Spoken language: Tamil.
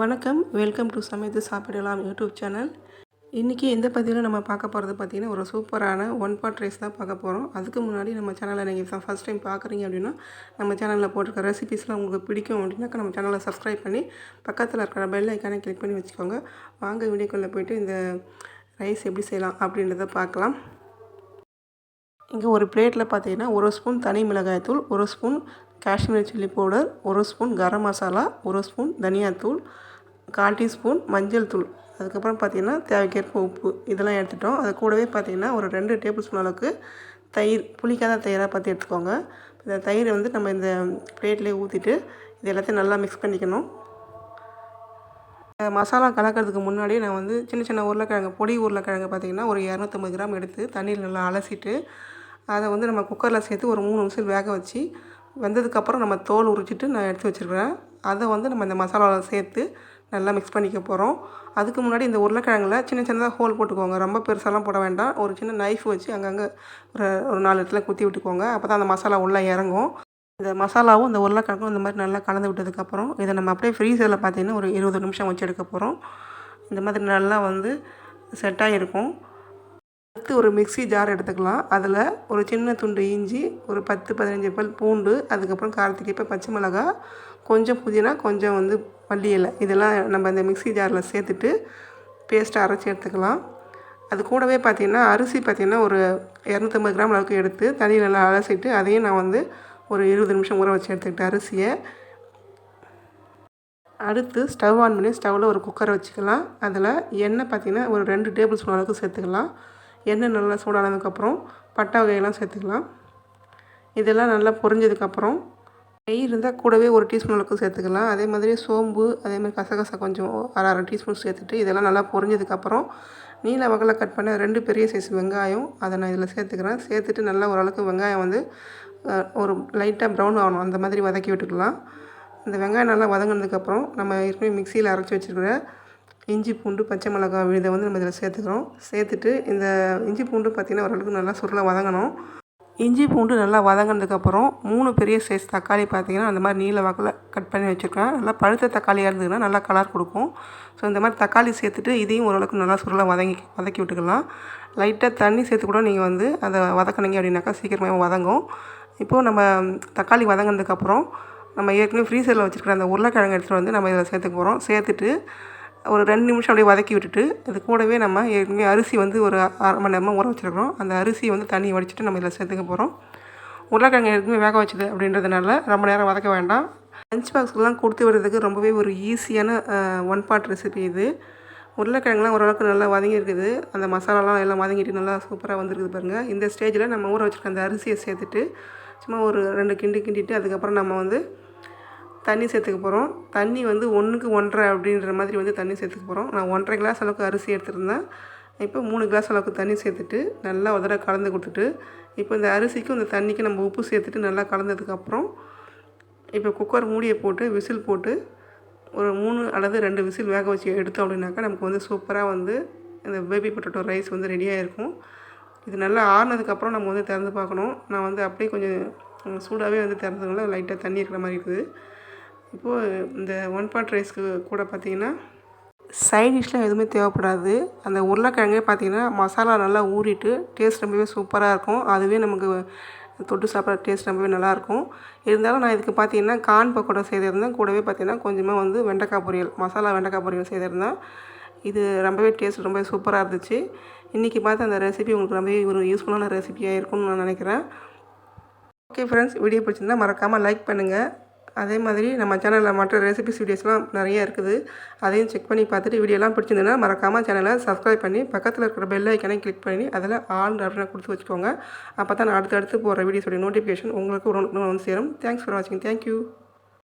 வணக்கம். வெல்கம் டு சமைத்து சாப்பிடலாம் யூடியூப் சேனல் இன்றைக்கி எந்த பதிவில் நம்ம பார்க்க போகிறது பார்த்திங்கன்னா ஒரு சூப்பரான ஒன் பாட் ரைஸ் தான் பார்க்க போகிறோம் அதுக்கு முன்னாடி நம்ம சேனலை நீங்கள் ஃபஸ்ட் டைம் பார்க்குறீங்க அப்படின்னா நம்ம சேனலில் போட்டிருக்க ரெசிபிஸ்லாம் உங்களுக்கு பிடிக்கும் அப்படின்னாக்கா நம்ம சேனலை சப்ஸ்கிரைப் பண்ணி பக்கத்தில் இருக்கிற பெல் ஐக்கானை கிளிக் பண்ணி வச்சுக்கோங்க. வாங்க வீடியோக்குள்ளே போயிட்டு இந்த ரைஸ் எப்படி செய்யலாம் அப்படின்றத பார்க்கலாம். இங்கே ஒரு பிளேட்டில் பார்த்தீங்கன்னா ஒரு ஸ்பூன் தனி மிளகாய்த்தூள் ஒரு ஸ்பூன் காஷ்மீர் சில்லி பவுடர் ஒரு ஸ்பூன் கரம் மசாலா ஒரு ஸ்பூன் தனியாத்தூள் கால் டீஸ்பூன் மஞ்சள் தூள். அதுக்கப்புறம் பார்த்திங்கன்னா தேவைக்கேற்ப உப்பு. இதெல்லாம் எடுத்துட்டோம். அது கூடவே பார்த்திங்கன்னா ஒரு ரெண்டு டேபிள் ஸ்பூன் அளவுக்கு தயிர் புளிக்காத தயிராக பார்த்து எடுத்துக்கோங்க. இந்த தயிரை வந்து நம்ம இந்த பிளேட்லேயே ஊற்றிட்டு இது எல்லாத்தையும் நல்லா மிக்ஸ் பண்ணிக்கணும். மசாலா கலக்கிறதுக்கு முன்னாடி நான் வந்து சின்ன சின்ன உருளைக்கிழங்கு பொடி உருளைக்கிழங்கு பார்த்திங்கன்னா ஒரு இரநூத்தம்பது கிராம் எடுத்து தண்ணியில் நல்லா அலசிட்டு அதை வந்து நம்ம குக்கரில் சேர்த்து ஒரு மூணு நிமிஷம் வேக வச்சு வெந்ததுக்கப்புறம் நம்ம தோல் உரிச்சிட்டு நான் எடுத்து வச்சுருக்கிறேன். அதை வந்து நம்ம இந்த மசாலாவில் சேர்த்து நல்லா மிக்ஸ் பண்ணிக்க போகிறோம் அதுக்கு முன்னாடி இந்த உருளைக்கிழங்குல சின்ன சின்னதாக ஹோல் போட்டுக்கோங்க. ரொம்ப பெருசாலாம் போட வேண்டாம். ஒரு சின்ன நைஃப் வச்சு அங்கங்கே ஒரு ஒரு நாலு இடத்துல குத்தி விட்டுக்கோங்க. அப்போ தான் அந்த மசாலா உள்ளே இறங்கும். இந்த மசாலாவும் இந்த உருளைக்கிழங்கும் இந்த மாதிரி நல்லா கலந்து விட்டதுக்கப்புறம் இதை நம்ம அப்படியே ஃப்ரீசரில் பார்த்தீங்கன்னா ஒரு இருபது நிமிஷம் வச்சு எடுக்க போகிறோம் இந்த மாதிரி நல்லா வந்து செட்டாக இருக்கும் அடுத்து ஒரு மிக்சி ஜார் எடுத்துக்கலாம். அதில் ஒரு சின்ன துண்டு இஞ்சி ஒரு பத்து பதினஞ்சு பல் பூண்டு அதுக்கப்புறம் காரத்துக்கு இப்போ பச்சை மிளகா கொஞ்சம் புதினா கொஞ்சம் வந்து மல்லி இலை. இதெல்லாம் நம்ம இந்த மிக்சி ஜாரில் சேர்த்துட்டு பேஸ்ட்டை அரைச்சி எடுத்துக்கலாம். அது கூடவே பார்த்திங்கன்னா அரிசி பார்த்திங்கன்னா ஒரு இரநூத்தம்பது கிராம் அளவுக்கு எடுத்து தண்ணியில் நல்லா அலசிட்டு அதையும் நான் வந்து ஒரு இருபது நிமிஷம் ஊற வச்சு எடுத்துக்கிட்டேன் அரிசியை. அடுத்து ஸ்டவ் ஆன் பண்ணி ஸ்டவ்வில் ஒரு குக்கரை வச்சுக்கலாம். அதில் எண்ணெய் பார்த்திங்கன்னா ஒரு ரெண்டு டேபிள் ஸ்பூன் அளவுக்கு சேர்த்துக்கலாம். எண்ணெய் நல்லா சூடானதுக்கப்புறம் பட்டை வகையெல்லாம் சேர்த்துக்கலாம். இதெல்லாம் நல்லா பொரிஞ்சதுக்கப்புறம் நெய் இருந்தால் கூடவே ஒரு டீஸ்பூன் அளவுக்கு சேர்த்துக்கலாம். அதே மாதிரி சோம்பு அதே மாதிரி கசகசா கொஞ்சம் அரை அரை டீஸ்பூன் சேர்த்துட்டு இதெல்லாம் நல்லா பொரிஞ்சதுக்கப்புறம் நீல வகையில் கட் பண்ண ரெண்டு பெரிய சைஸ் வெங்காயம் அதை நான் இதில் சேர்த்துக்கிறேன். சேர்த்துட்டு நல்லா ஓரளவுக்கு வெங்காயம் வந்து ஒரு லைட்டாக ப்ரௌன் ஆகணும். அந்த மாதிரி வதக்கி விட்டுக்கலாம். இந்த வெங்காயம் நல்லா வதங்கினதுக்கப்புறம் நம்ம ஏற்கனவே மிக்சியில் அரைச்சி வச்சுருக்கிற இஞ்சி பூண்டு பச்சை மிளகா விழுதை வந்து நம்ம இதில் சேர்த்துக்கிறோம். சேர்த்துட்டு இந்த இஞ்சி பூண்டு பார்த்திங்கன்னா ஓரளவுக்கு நல்லா சுருளை வதங்கணும். இஞ்சி பூண்டு நல்லா வதங்கினதுக்கப்புறம் மூணு பெரிய சைஸ் தக்காளி பார்த்திங்கன்னா அந்த மாதிரி நீல வாக்கில் கட் பண்ணி வச்சுருக்கேன். நல்லா பழுத்த தக்காளியாக இருந்ததுன்னா நல்லா கலர் கொடுக்கும். ஸோ இந்த மாதிரி தக்காளி சேர்த்துட்டு இதையும் ஓரளவுக்கு நல்லா சுருளை வதங்கி வதக்கி விட்டுக்கலாம். லைட்டாக தண்ணி சேர்த்து கூட நீங்கள் வந்து அதை வதக்கினீங்க அப்படின்னாக்கா சீக்கிரமாக வதங்கும். இப்போது நம்ம தக்காளி வதங்கினதுக்கப்புறம் நம்ம ஏற்கனவே ஃப்ரீசரில் வச்சுருக்கிற அந்த உருளைக்கிழங்கு எடுத்துகிட்டு வந்து நம்ம இதில் சேர்த்துக்க போகிறோம் சேர்த்துட்டு ஒரு ரெண்டு நிமிஷம் அப்படியே வதக்கி விட்டுட்டு அது கூடவே நம்ம ஏற்கனவே அரிசி வந்து ஒரு அரை மணி நேரமாக ஊற வச்சுருக்கிறோம். அந்த அரிசியை வந்து தண்ணி வடிச்சிட்டு நம்ம இதில் சேர்த்துக்க போகிறோம் உருளைக்கிழங்கு ஏற்கனவே வேக வச்சது அப்படின்றதுனால ரொம்ப நேரம் வதக்க வேண்டாம். லஞ்ச் பாக்ஸ்க்கெலாம் கொடுத்து விடுறதுக்கு ரொம்பவே ஒரு ஈஸியான ஒன் பார்ட் ரெசிபி இது. உருளைக்கிழங்குலாம் ஓரளவுக்கு நல்லா வதங்கி இருக்குது. அந்த மசாலாலாம் எல்லாம் வதங்கிட்டு நல்லா சூப்பராக வந்துருக்குது பாருங்கள் இந்த ஸ்டேஜில் நம்ம ஊற வச்சுருக்க அந்த அரிசியை சேர்த்துட்டு சும்மா ஒரு ரெண்டு கிண்டி கிண்டிட்டு அதுக்கப்புறம் நம்ம வந்து தண்ணி சேர்த்துக்க போகிறோம் தண்ணி வந்து ஒன்றுக்கு ஒன்றரை அப்படின்ற மாதிரி வந்து தண்ணி சேர்த்துக்க போகிறோம் நான் ஒன்றரை கிளாஸ் அளவுக்கு அரிசி எடுத்துருந்தேன். இப்போ மூணு கிளாஸ் அளவுக்கு தண்ணி சேர்த்துட்டு நல்லா உதர கலந்து கொடுத்துட்டு இப்போ இந்த அரிசிக்கும் இந்த தண்ணிக்கும் நம்ம உப்பு சேர்த்துட்டு நல்லா கலந்ததுக்கப்புறம் இப்போ குக்கர் மூடியை போட்டு விசில் போட்டு ஒரு மூணு அல்லது ரெண்டு விசில் வேக வச்சு எடுத்தோம் அப்படின்னாக்கா நமக்கு வந்து சூப்பராக வந்து இந்த பேபி பொட்டேட்டோ ரைஸ் வந்து ரெடியாக இருக்கும் இது நல்லா ஆறுனதுக்கப்புறம் நம்ம வந்து திறந்து பார்க்கணும். நான் வந்து அப்படியே கொஞ்சம் சூடாகவே வந்து திறந்ததுனால லைட்டாக தண்ணி இருக்கிற மாதிரி இருக்குது. இப்போது இந்த ஒன் பாட் ரைஸ்க்கு கூட பார்த்திங்கன்னா சைட் டிஷ்லாம் எதுவுமே தேவைப்படாது. அந்த உருளைக்கிழங்கே பார்த்திங்கன்னா மசாலா நல்லா ஊறிட்டு டேஸ்ட் ரொம்பவே சூப்பராக இருக்கும். அதுவே நமக்கு தொட்டு சாப்பிட்ற டேஸ்ட் ரொம்பவே நல்லாயிருக்கும் இருந்தாலும் நான் இதுக்கு பார்த்தீங்கன்னா கான் பக்கோடா செய்திருந்தேன். கூடவே பார்த்தீங்கன்னா கொஞ்சமாக வந்து வெண்டைக்காய் பொரியல் மசாலா வெண்டைக்காய் பொரியல் செய்திருந்தேன். இது ரொம்பவே டேஸ்ட் ரொம்ப சூப்பராக இருந்துச்சு. இன்றைக்கி பார்த்து அந்த ரெசிபி உங்களுக்கு ரொம்பவே ஒரு யூஸ்ஃபுல்லான ரெசிபியாக இருக்கும்னு நான் நினைக்கிறேன். ஓகே ஃப்ரெண்ட்ஸ் வீடியோ பிடிச்சிருந்தால் மறக்காமல் லைக் பண்ணுங்கள் அதே மாதிரி நம்ம சேனலில் மற்ற ரெசிபிஸ் வீடியோஸ்லாம் நிறைய இருக்குது. அதையும் செக் பண்ணி பார்த்துட்டு வீடியோலாம் பிடிச்சிருந்ததுன்னா மறக்காமல் சேனலை சப்ஸ்கிரைப் பண்ணி பக்கத்தில் இருக்கிற பெல் ஐக்கனை கிளிக் பண்ணி அதில் ஆல் அப்படின்னு கொடுத்து வச்சுக்கோங்க. அப்போ தான் அடுத்தடுத்து போகிற வீடியோஸோடைய நோட்டிஃபிகேஷன் உங்களுக்கு உடனே வந்து சேரும். தேங்க்ஸ் ஃபார் வாட்சிங் தேங்க்யூ